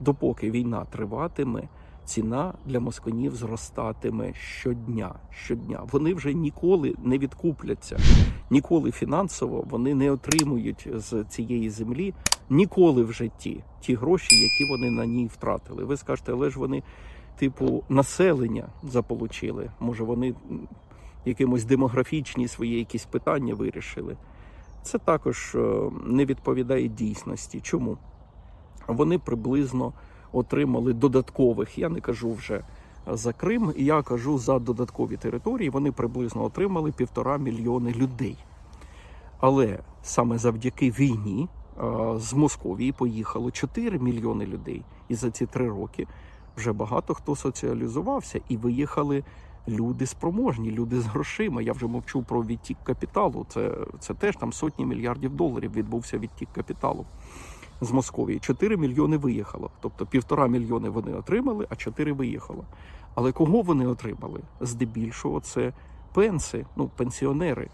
допоки війна триватиме, ціна для москвинів зростатиме щодня. Щодня вони вже ніколи не відкупляться, ніколи фінансово вони не отримують з цієї землі ніколи в житті ті гроші, які вони на ній втратили. Ви скажете, але ж вони, типу, населення заполучили. Може, вони якимось демографічні свої якісь питання вирішили. Це також е, не відповідає дійсності. Чому? Вони приблизно отримали додаткових, я не кажу вже за Крим, я кажу за додаткові території. Вони приблизно отримали півтора мільйони людей. Але саме завдяки війні е, з Московії поїхало 4 мільйони людей. І за ці три роки вже багато хто соціалізувався і виїхали люди спроможні, люди з грошима. Я вже мовчу про відтік капіталу. Це, це теж там сотні мільярдів доларів відбувся відтік капіталу з Московії. 4 мільйони виїхало. Тобто півтора мільйони вони отримали, а 4 виїхало. Але кого вони отримали? Здебільшого це пенси, ну пенсіонери.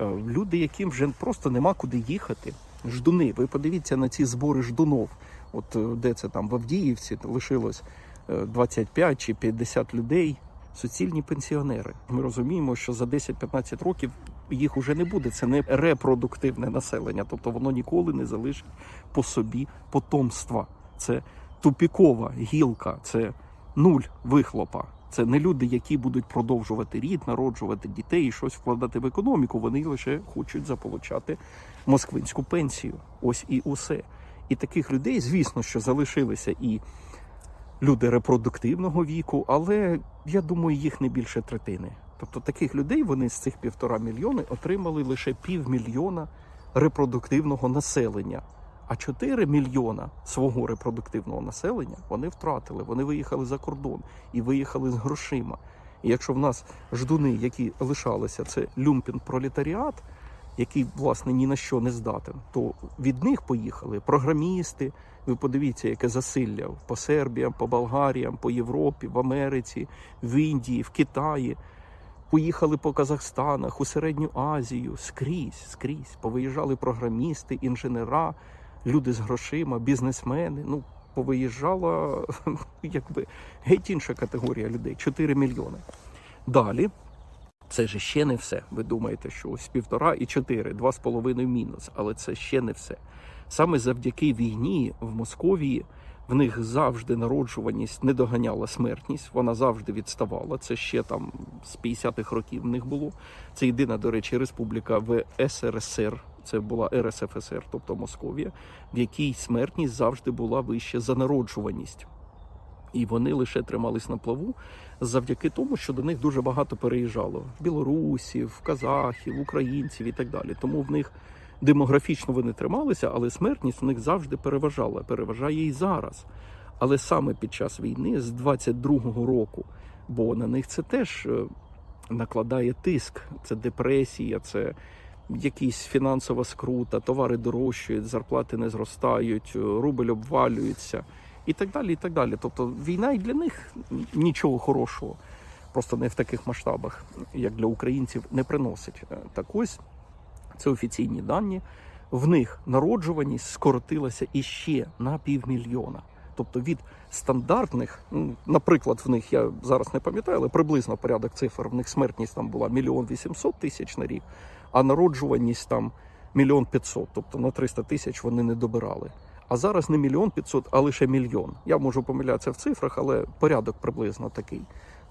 Е, люди, яким вже просто нема куди їхати. Ждуни. Ви подивіться на ці збори ждунов. От е, де це там в Авдіївці лишилось е, 25 чи 50 людей. Суцільні пенсіонери. Ми розуміємо, що за 10-15 років їх уже не буде. Це не репродуктивне населення, тобто воно ніколи не залишить по собі потомства. Це тупікова гілка, це нуль вихлопа. Це не люди, які будуть продовжувати рід, народжувати дітей і щось вкладати в економіку. Вони лише хочуть заполучати москвинську пенсію. Ось і усе. І таких людей, звісно, що залишилися і люди репродуктивного віку, але я думаю, їх не більше третини. Тобто таких людей вони з цих півтора мільйони отримали лише півмільйона репродуктивного населення. А 4 мільйона свого репродуктивного населення вони втратили. Вони виїхали за кордон і виїхали з грошима. І якщо в нас ждуни, які лишалися, це люмпін пролетаріат, який власне ні на що не здатен, то від них поїхали програмісти. Ви подивіться, яке засилля по Сербіям, по Болгаріям, по Європі, в Америці, в Індії, в Китаї. Поїхали по Казахстанах, у Середню Азію, скрізь, скрізь. Повиїжджали програмісти, інженера, люди з грошима, бізнесмени. Ну, повиїжджала якби геть інша категорія людей 4 мільйони. Далі, це ж ще не все. Ви думаєте, що ось півтора і чотири, два з половиною мінус, але це ще не все. Саме завдяки війні в Московії в них завжди народжуваність не доганяла смертність, вона завжди відставала. Це ще там з 50-х років в них було. Це єдина, до речі, республіка в СРСР, це була РСФСР, тобто Московія, в якій смертність завжди була вища за народжуваність. І вони лише тримались на плаву завдяки тому, що до них дуже багато переїжджало білорусів, казахів, українців і так далі. Тому в них демографічно вони трималися, але смертність у них завжди переважала, переважає і зараз. Але саме під час війни з 22-го року, бо на них це теж е, накладає тиск, це депресія, це якісь фінансова скрута, товари дорожчають, зарплати не зростають, е, рубль обвалюється і так далі. і так далі. Тобто війна і для них нічого хорошого, просто не в таких масштабах, як для українців, не приносить. Е, Так ось це офіційні дані. В них народжуваність скоротилася іще на півмільйона. Тобто від стандартних, ну, наприклад, в них я зараз не пам'ятаю, але приблизно порядок цифр. В них смертність там була мільйон вісімсот тисяч на рік, а народжуваність там мільйон п'ятсот. Тобто на 300 тисяч вони не добирали. А зараз не мільйон п'ятсот, а лише мільйон. Я можу помилятися в цифрах, але порядок приблизно такий.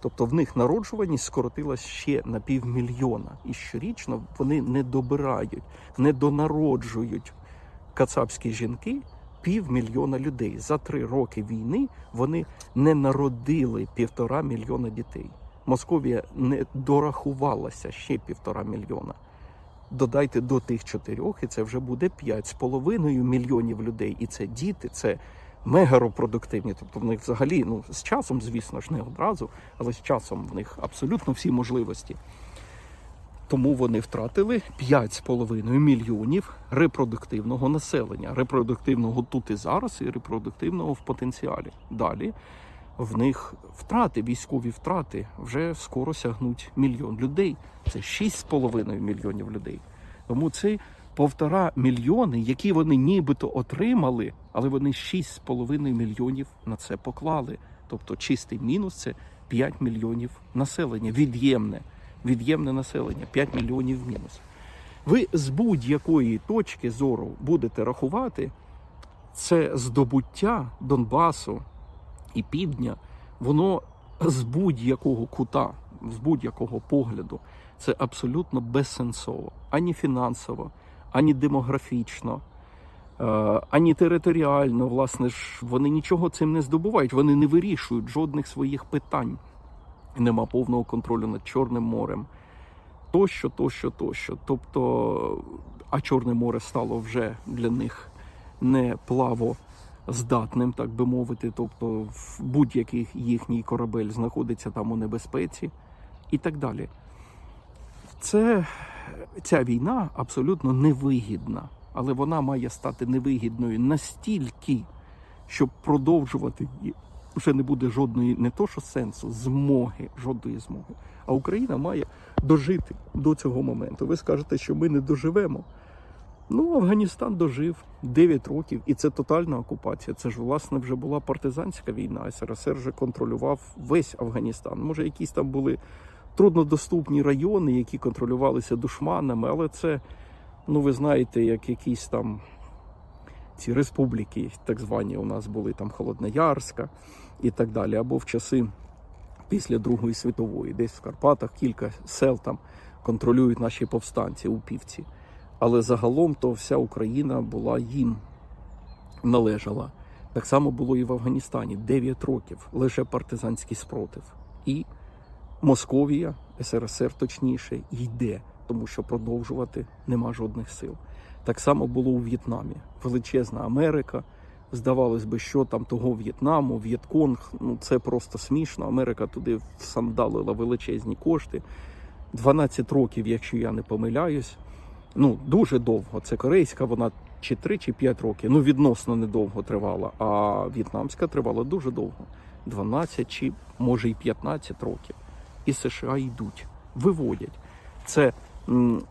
Тобто в них народжуваність скоротилась ще на півмільйона. І щорічно вони не добирають, не донароджують кацапські жінки півмільйона людей. За три роки війни вони не народили півтора мільйона дітей. Московія не дорахувалася ще півтора мільйона. Додайте до тих чотирьох, і це вже буде п'ять з половиною мільйонів людей. І це діти, це мегапродуктивні. Тобто в них взагалі, ну з часом, звісно ж, не одразу, але з часом в них абсолютно всі можливості. Тому вони втратили 5,5 мільйонів репродуктивного населення, репродуктивного тут і зараз, і репродуктивного в потенціалі. Далі в них втрати, військові втрати вже скоро сягнуть мільйон людей. Це 6,5 мільйонів людей. Тому цей Півтора мільйони, які вони нібито отримали, але вони 6,5 мільйонів на це поклали. Тобто чистий мінус це 5 мільйонів населення. Від'ємне, від'ємне населення, 5 мільйонів мінус. Ви з будь-якої точки зору будете рахувати, це здобуття Донбасу і Півдня, воно з будь-якого кута, з будь-якого погляду, це абсолютно безсенсово, ані фінансово, ані демографічно, е, ані територіально. Власне ж, вони нічого цим не здобувають, вони не вирішують жодних своїх питань. Нема повного контролю над Чорним морем. Тощо, тощо, тощо. Тобто, а Чорне море стало вже для них не плавоздатним, так би мовити. Тобто, будь-який їхній корабель знаходиться там у небезпеці і так далі. Це ця війна абсолютно невигідна, але вона має стати невигідною настільки, щоб продовжувати її. Вже не буде жодної не то що сенсу, змоги, жодної змоги. А Україна має дожити до цього моменту. Ви скажете, що ми не доживемо. Ну, Афганістан дожив 9 років, і це тотальна окупація. Це ж власне вже була партизанська війна. СРСР вже контролював весь Афганістан. Може, якісь там були труднодоступні райони, які контролювалися душманами, але це, ну ви знаєте, як якісь там ці республіки, так звані у нас були там Холодноярська і так далі, або в часи після Другої світової, десь в Карпатах кілька сел там контролюють наші повстанці у півці. Але загалом то вся Україна була їм належала. Так само було і в Афганістані 9 років лише партизанський спротив. І Московія, СРСР точніше, йде, тому що продовжувати нема жодних сил. Так само було у В'єтнамі. Величезна Америка. Здавалось би, що там того В'єтнаму, В'єтконг, ну це просто смішно. Америка туди всандалила величезні кошти. 12 років, якщо я не помиляюсь. Ну, дуже довго. Це корейська, вона чи 3, чи 5 років. Ну, відносно недовго тривала. А в'єтнамська тривала дуже довго. 12 чи може й 15 років. І США йдуть, виводять. Це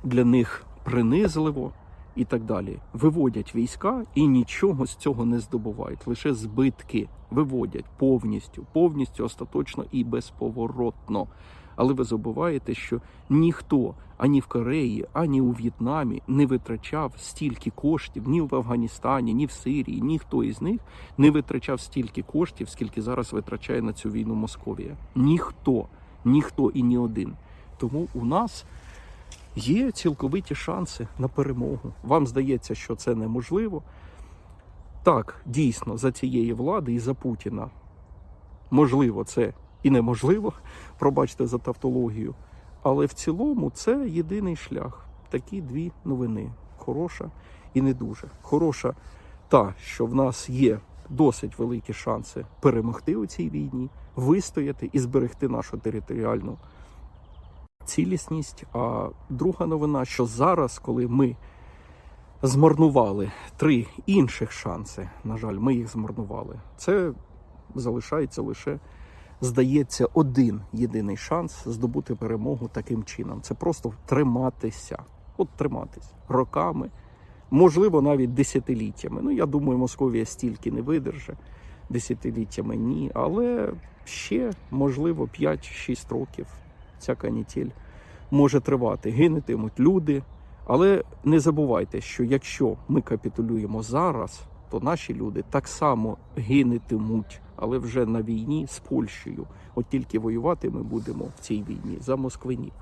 для них принизливо і так далі. Виводять війська і нічого з цього не здобувають. Лише збитки виводять повністю, повністю остаточно і безповоротно. Але ви забуваєте, що ніхто ані в Кореї, ані у В'єтнамі не витрачав стільки коштів ні в Афганістані, ні в Сирії. Ніхто із них не витрачав стільки коштів, скільки зараз витрачає на цю війну Московія. Ніхто, ніхто і ні один. Тому у нас є цілковиті шанси на перемогу. Вам здається, що це неможливо. Так, дійсно, за цієї влади і за Путіна можливо, це і неможливо, пробачте за тавтологію. Але в цілому це єдиний шлях. Такі дві новини: хороша і не дуже. Хороша та, що в нас є досить великі шанси перемогти у цій війні, вистояти і зберегти нашу територіальну цілісність. А друга новина, що зараз, коли ми змарнували три інших шанси, на жаль, ми їх змарнували. Це залишається лише здається, один єдиний шанс здобути перемогу таким чином. Це просто триматися. От триматись роками, можливо, навіть десятиліттями. Ну, я думаю, Московія стільки не видерже. Десятиліттями ні. Але ще, можливо, 5-6 років ця канітель може тривати. Гинетимуть люди. Але не забувайте, що якщо ми капітулюємо зараз, то наші люди так само гинетимуть, але вже на війні з Польщею. От тільки воювати ми будемо в цій війні за москвинів.